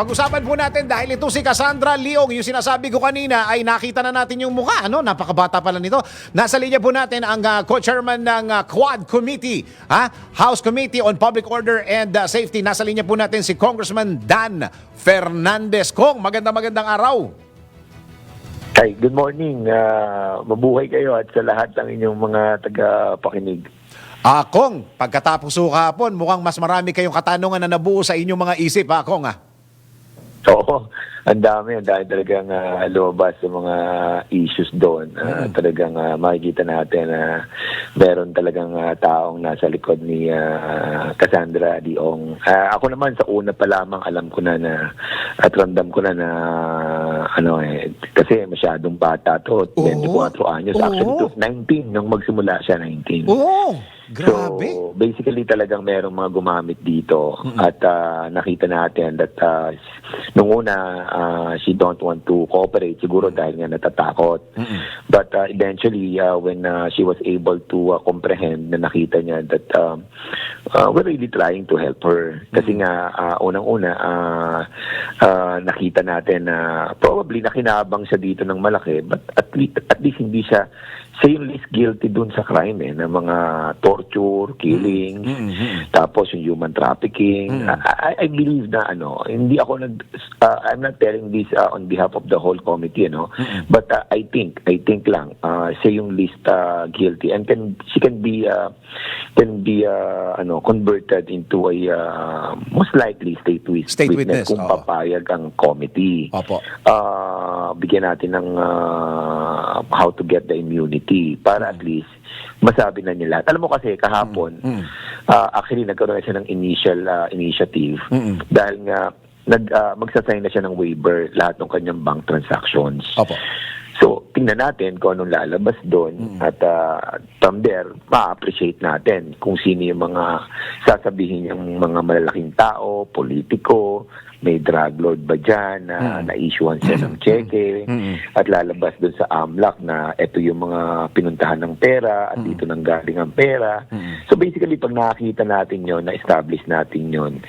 pag-usapan po natin dahil ito si Cassandra Leong, yung sinasabi ko kanina ay nakita na natin yung mukha. Ano? Napakabata pala nito. Nasa linya po natin ang ah, co-chairman ng ah, Quad Committee, ha? House Committee on Public Order and ah, Safety. Nasa linya po natin si Congressman Dan Fernandez. Kong, magandang magandang araw. Hi, good morning. Ah, mabuhay kayo at sa lahat ng inyong mga tagapakinig. Ah, Kong, pagkatapos ho kahapon, mukhang mas marami kayong katanungan na nabuo sa inyong mga isip, ha, Kong, ah. Oo, ang dami, ang dami talagang ah, lumabas sa mga issues doon. Ah, Talagang ah, makikita natin na meron talagang ah, taong nasa likod ni ah, Cassandra Diong. Ah, ako naman sa una pa lamang alam ko na na at ramdam ko na na ano eh kasi masyadong bata to 24 anyos actually Oo. to 19 nung magsimula siya 19 Oo, grabe. So, basically talagang merong mga gumamit dito. At ah, nakita natin that ah, nung una ah, she don't want to cooperate siguro dahil nga natatakot. But ah, eventually ah, when ah, she was able to ah, comprehend na nakita niya that um, ah, we're really trying to help her. Kasi nga ah, unang-una ah, ah, nakita natin na probably nakinabang siya dito ng malaki but at least, at least hindi siya yung least guilty dun sa crime eh, ng mga torture, killings, tapos yung human trafficking. I, I- I believe na ano, hindi ako nag, uh, I'm not telling this uh, on behalf of the whole committee, ano, but uh, I think, I think lang, uh, siya yung least uh, guilty and can, she can be, uh, can be, uh, ano, converted into a, uh, most likely state, wis- State witness, kung oo. papayag ang committee Opo. uh, bigyan natin ng uh, how to get the immunity para at least masabi na nila. Alam mo kasi kahapon, uh, actually nagkaroon na siya ng initial uh, initiative dahil nga nag uh, magsasign na siya ng waiver lahat ng kanyang bank transactions. Opo. So, tingnan natin kung anong lalabas doon at uh, from there, ma-appreciate natin kung sino yung mga sasabihin yung mga malalaking tao, politiko, may drug lord ba dyan na na-issuean siya ng cheque at lalabas doon sa AMLAC na ito yung mga pinuntahan ng pera at dito nang galing ang pera. So basically, pag nakakita natin yon na-establish natin yon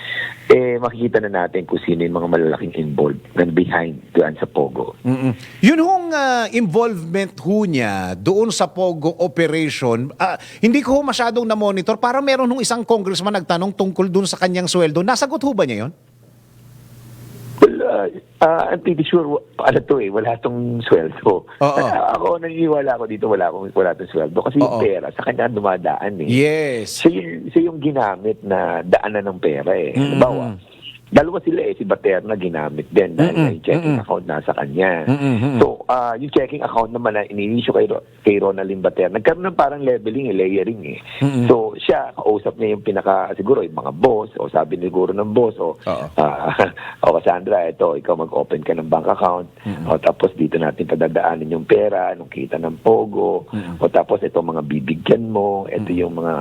eh makikita na natin kung sino yung mga malalaking involved na behind doon sa Pogo. Mm-mm. Yun hong ah, involvement ho niya doon sa Pogo operation, ah, hindi ko masyadong na-monitor. Parang meron hong isang congressman nagtanong tungkol doon sa kanyang sweldo. Nasagot ho ba niya yun? Uh, uh, I'm pretty sure, ano to eh, wala tong sweldo. Oo. Kaya ako, naniniwala ako dito, wala, akong, wala tong sweldo. Kasi yung Oo. pera, sa kanya dumadaan eh. Yes. Siya yung, siya yung ginamit na daanan ng pera eh. Mm-mm. Halimbawa, dalawa sila eh, si Baterna ginamit din dahil nga yung checking Mm-mm. account nasa kanya. Mm-mm. So, ah, yung checking account naman na ini-issue kay, Ro- kay Ronaldin Baterna, nagkaroon ng parang leveling, eh, layering eh. Mm-mm. So, siya, kausap niya yung pinaka, siguro, yung mga boss, o sabi siguro ng boss, o, Oo. ah, o Cassandra, ito, ikaw mag-open ka ng bank account, o tapos dito natin padadaanin yung pera, nung kita ng pogo, o tapos ito mga bibigyan mo, ito yung mga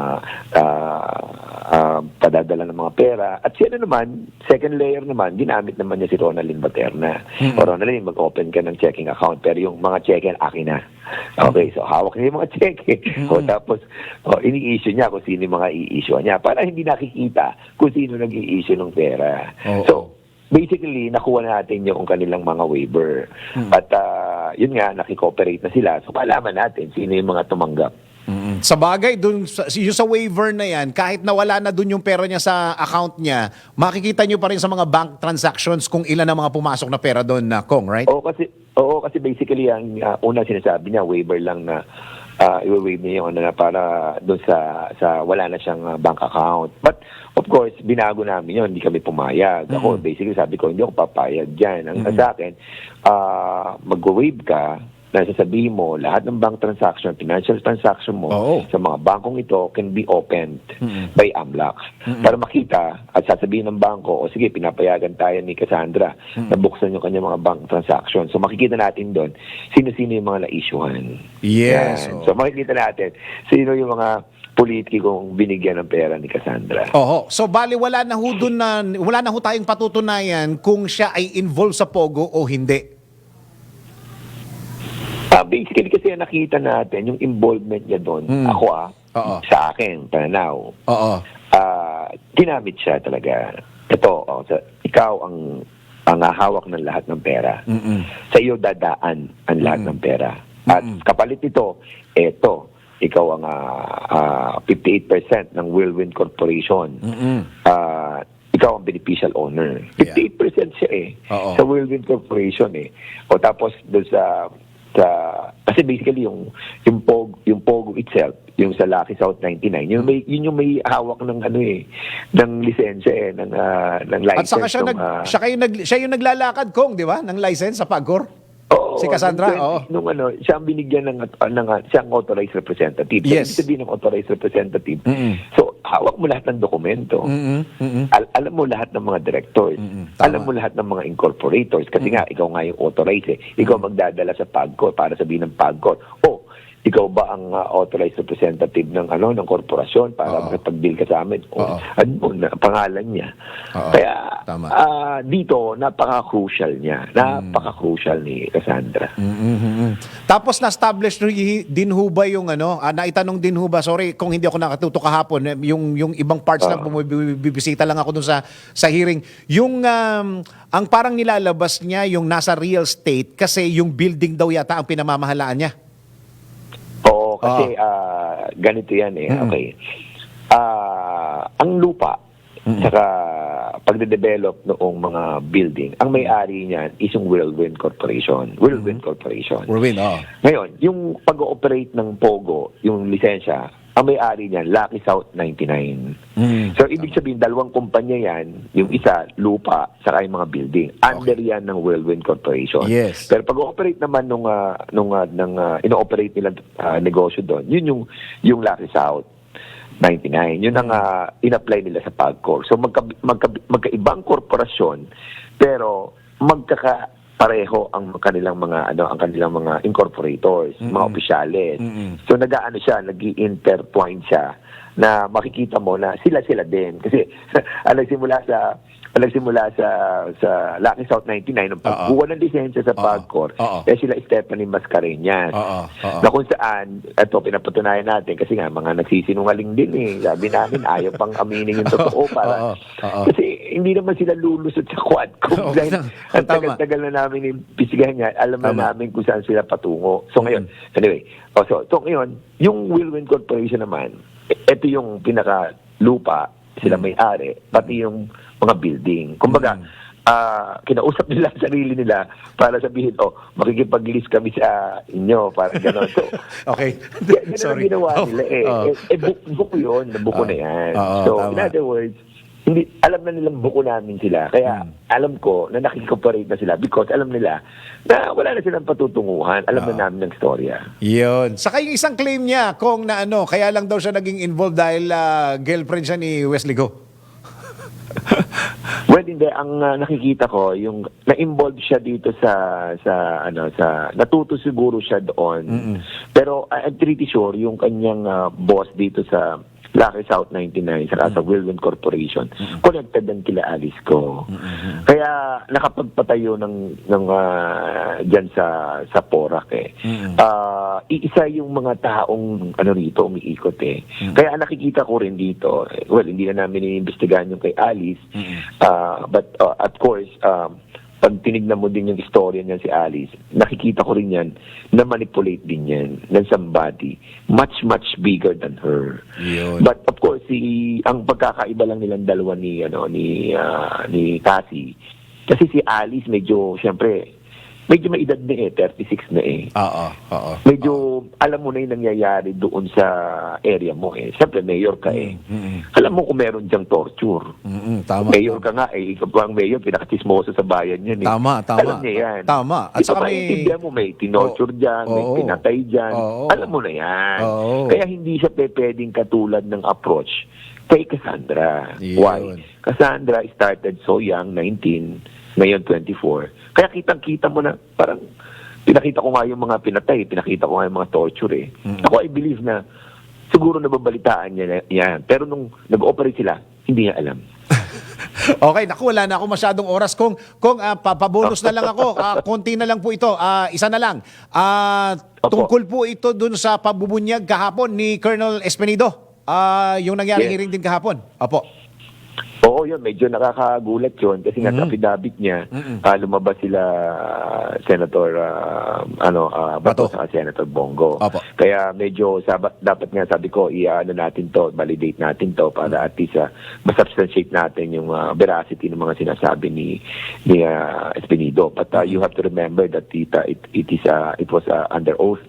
ah, ah, padadala ng mga pera. At siya na naman, second layer naman, ginamit naman niya si Ronaldin Baterna. O Ronaldin, mag-open ka ng checking account, pero yung mga cheque akin na. Okay, so hawak niya yung mga cheque. O tapos, o, ini-issue niya kung sino yung mga i-issue niya para hindi nakikita kung sino nag-i-issue ng pera. Oo. So, basically, nakuha natin yung kanilang mga waiver. At ah, yun nga, nakikooperate na sila. So, malaman natin sino yung mga tumanggap. Sa bagay, dun, sa, yung sa waiver na yan, kahit nawala na dun yung pera niya sa account niya, makikita niyo pa rin sa mga bank transactions kung ilan ang mga pumasok na pera doon na Kong, right? Oo, kasi, oo, kasi basically, ang uh, una sinasabi niya, waiver lang na uh, i-waive niya yung ano na para doon sa, sa wala na siyang uh, bank account. But, of course, binago namin yun, hindi kami pumayag. Ako, basically, sabi ko, hindi ako papayag dyan. Ang sa akin, uh, mag-waive ka, na sasabihin mo, lahat ng bank transaction, financial transaction mo Oo. sa mga bangkong ito can be opened by AMLAC. Para makita at sasabihin ng bangko, o sige, pinapayagan tayo ni Cassandra na buksan yung kanyang mga bank transaction. So makikita natin doon sino-sino yung mga na-issuehan. Yes, Yan. So makikita natin sino yung mga politikong binigyan ng pera ni Cassandra. Oho. So bali wala na ho dun na wala na ho tayong patutunayan kung siya ay involved sa Pogo o hindi. Ah, basically kasi nakita natin yung involvement niya doon. Mm. Ako ah, Oo. sa akin, pananaw. Oo. ah ginamit siya talaga. Ito, oh, sa, ikaw ang ang hawak ng lahat ng pera. Mm-mm. Sa iyo dadaan ang lahat ng pera. At kapalit nito, eto, ikaw ang ah, ah, 58% ng Whirlwind Corporation. Mm-mm. Ah, ikaw ang beneficial owner. Yeah. 58% siya eh. Oo. Sa Whirlwind Corporation eh. O tapos doon sa sa kasi basically yung yung Pogo, yung Pogo itself, yung sa Lucky South 99, yung may yun yung may hawak ng ano eh ng lisensya eh ng ah, ng At license saka siya, ng, nag, ah, siya, kayo nag, siya yung naglalakad, Kong, di ba? Ng license sa Pagcor. Oo, Si Cassandra, nung, oo. Nung ano, siya ang binigyan ng, uh, ng uh, siya ang authorized representative. So, Yes. ibig sabihin ng authorized representative. Mm-mm. So, hawak mo lahat ng dokumento. Mm-mm. Al- alam mo lahat ng mga directors. Mm-mm. Tama. Alam mo lahat ng mga incorporators. Kasi nga, ikaw nga yung authorized eh. Ikaw magdadala sa PAGCOR para sabihin ng PAGCOR, oh, ikaw ba ang uh, authorized representative ng ano ng korporasyon para makipag-deal ka sa amin? Oh, ano na pangalan niya. Oo. Kaya Tama. ah, dito napaka-crucial niya. Napaka-crucial ni Cassandra. Mhm. Tapos na-establish din ho ba yung ano, ah, naitanong din ho ba, sorry kung hindi ako nakatuto kahapon, eh, yung, yung ibang parts lang, Ah. bumibisita lang ako dun sa, sa hearing. Yung, um, ang parang nilalabas niya yung nasa real estate kasi yung building daw yata ang pinamamahalaan niya. Oo, kasi ah, ganito yan eh. Mm. Okay. Ah, ang lupa, saka pagde-develop noong mga building, ang may-ari niyan is yung Whirlwind Corporation. Whirlwind Corporation. Ruin, oo. Ngayon, yung pag-ooperate ng Pogo, yung lisensya, ang may-ari niyan, Lucky South 99. Mm. So, ibig sabihin, dalawang kumpanya yan, yung isa, lupa, saka yung mga building. Under yan ng Whirlwind Corporation. Yes. Pero pag-ooperate naman nung, ah, nung, ah, ng, ah, ino-operate nilang ah, negosyo doon, yun yung, yung Lucky South 99. Yun ang ah, in-apply nila sa PAGCOR. So, magka, magka, magkaibang korporasyon, pero magkaka pareho ang kanilang mga ano ang kanilang mga incorporators, mga opisyales. Mm-mm. So nag-aano siya, nag-intertwine siya na makikita mo na sila-sila din kasi ang nagsimula sa ang nagsimula sa sa Lucky South 99 ng pagkuha ng lisensya sa. PAGCOR, eh sila Stephanie Mascareñas. Na kung saan, ito pinapatunayan natin kasi nga mga nagsisinungaling din eh. Sabi namin, ayaw pang aminin yung totoo para kasi hindi naman sila lulusot sa quad kung dahil ang tagal-tagal na namin imbestigahan nga, alam na namin kung saan sila patungo. So ngayon, anyway, oh, so, so ngayon, yung Whirlwind Corporation naman, ito yung pinaka lupa, sila may-ari, pati yung mga building. Kumbaga, ah, kinausap nila ang sarili nila para sabihin, oh, makikipag-list kami sa inyo, para gano'n. So, Okay. Ganun ang Sorry. ginawa Oh, nila eh. oh. Eh, eh buko, buko yun, buko Oh. na yan. Oo, so, tama. in other words, hindi, alam na nilang buko namin sila. Kaya Hmm. alam ko na nakikoperate na sila because alam nila na wala na silang patutunguhan. Alam Ah. na namin ng storya. Yun. Saka yung isang claim niya, kung na ano, kaya lang daw siya naging involved dahil ah, girlfriend siya ni Wesley Go. Well, hindi ang ah, nakikita ko yung na-involved siya dito sa sa ano sa natuto siguro siya doon. Pero I- I'm pretty sure yung kanyang ah, boss dito sa Lucky South 99 saka sa Whirlwind Corporation connected din kila Alice ko. Kaya nakapagpatayo ng ng ah, diyan sa sa Porac eh. Ah, iisa yung mga taong ano rito umiikot eh. Kaya ang nakikita ko rin dito, eh, well hindi na namin iniimbestigahan yung kay Alice. Ah, but uh, of course, um, pag tinignan mo din yung istorya niyan si Alice, nakikita ko rin yan na manipulate din yan ng somebody much, much bigger than her. Yun. But of course, si, ang pagkakaiba lang nilang dalawa ni, ano, ni, ah, ni Cassie, kasi si Alice medyo, syempre, medyo may edad na eh, 36 na eh Oo. Oo. medyo alam mo na yung nangyayari doon sa area mo eh. Siyempre, mayor ka eh. Mm-mm. Alam mo kung meron diyang torture. Mm-mm. Tama. Mayor ka nga eh. Ikaw ang mayor, pinakatismoso sa bayan yan eh. Tama, tama. Alam niya yan. Tama. At saka may- mo, may tinorture Oo. dyan, may Oo. pinatay dyan. Oo. Alam mo na yan. Oo. Kaya hindi siya pe- pwedeng katulad ng approach kay Cassandra. Yun. Why? Cassandra started so young, 19, ngayon 24. Kaya kitang-kita mo na parang pinakita ko nga yung mga pinatay, pinakita ko nga yung mga torture eh. Ako I believe na siguro nababalitaan niya yan. Pero nung nag-operate sila, hindi niya alam. Okay, naku, wala na ako masyadong oras. Kung, kung ah, papabonus na lang ako, ah, konti na lang po ito, ah, isa na lang. Opo. tungkol po ito dun sa pabubunyag kahapon ni Colonel Espenido. Ah, yung nangyaring Yes. hearing din kahapon. Opo. Oo, yun. Medyo nakakagulat yun kasi nga sa affidavit niya, ah, lumabas sila ah, Senator ah, ano ah, Bato Bato. sa Senator Bongo. Opo. Kaya medyo sabat, dapat nga sabi ko, i-ano natin to, validate natin to para at least uh, masubstantiate natin yung ah, veracity ng mga sinasabi ni ni ah, Espinido. But ah, you have to remember that it, it, it is ah, it was ah, under oath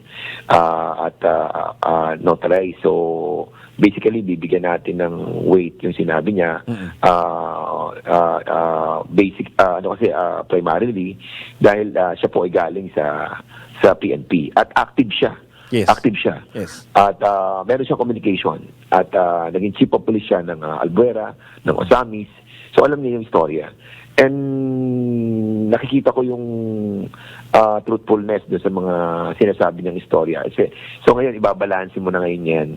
ah, at uh, uh, notarized. So basically bibigyan natin ng weight yung sinabi niya. Ah ah, ah, basic ah, ano kasi ah, primarily dahil ah, siya po ay galing sa sa PNP at active siya. Yes. active siya. Yes. at ah, meron siyang communication. At ah, naging chief of police siya ng ah, Albuera ng Osamis. So alam niya yung istorya and nakikita ko yung ah, truthfulness doon sa mga sinasabi niyang istorya. Kasi, so ngayon, ibabalansin mo na ngayon yan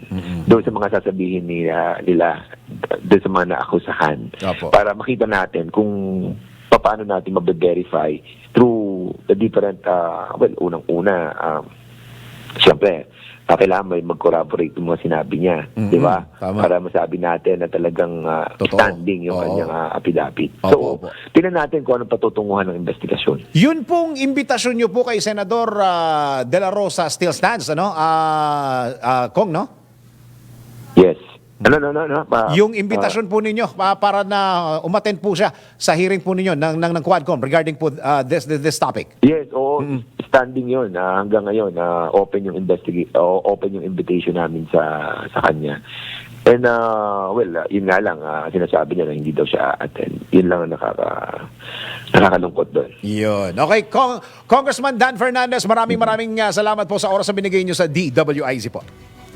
doon sa mga sasabihin nila, nila doon sa mga naakusahan. Opo. Para makita natin kung paano natin mabe-verify through the different, ah, well, unang-una, um, Siyempre, uh, kailangan may mag-corroborate yung mga sinabi niya, Mhm, di ba? Para masabi natin na talagang ah, Totoo. standing yung Oo. kanyang ah, affidavit. Opo, so, opo. tingnan natin kung anong patutunguhan ng investigasyon. Yun pong imbitasyon nyo po kay Senador ah, De La Rosa still stands, ano? Ah, ah, Kong, no? Yes. Ano, no, no, no. pa- yung imbitasyon po ninyo pa- para na umattend po siya sa hearing po ninyo ng, ng, ng Quadcom regarding po ah, this, this, this topic. ah, yes, oo. Standing yun. ah, hanggang ngayon, ah, open yung investigate, open yung invitation namin sa sa kanya. And, ah, well, ah, yun nga lang, ah, sinasabi niya na hindi daw siya attend. Yun lang ang nakaka, nakakalungkot doon. Yun. Okay, Cong- Congressman Dan Fernandez, maraming maraming ah, salamat po sa oras na binigay nyo sa DWIZ po.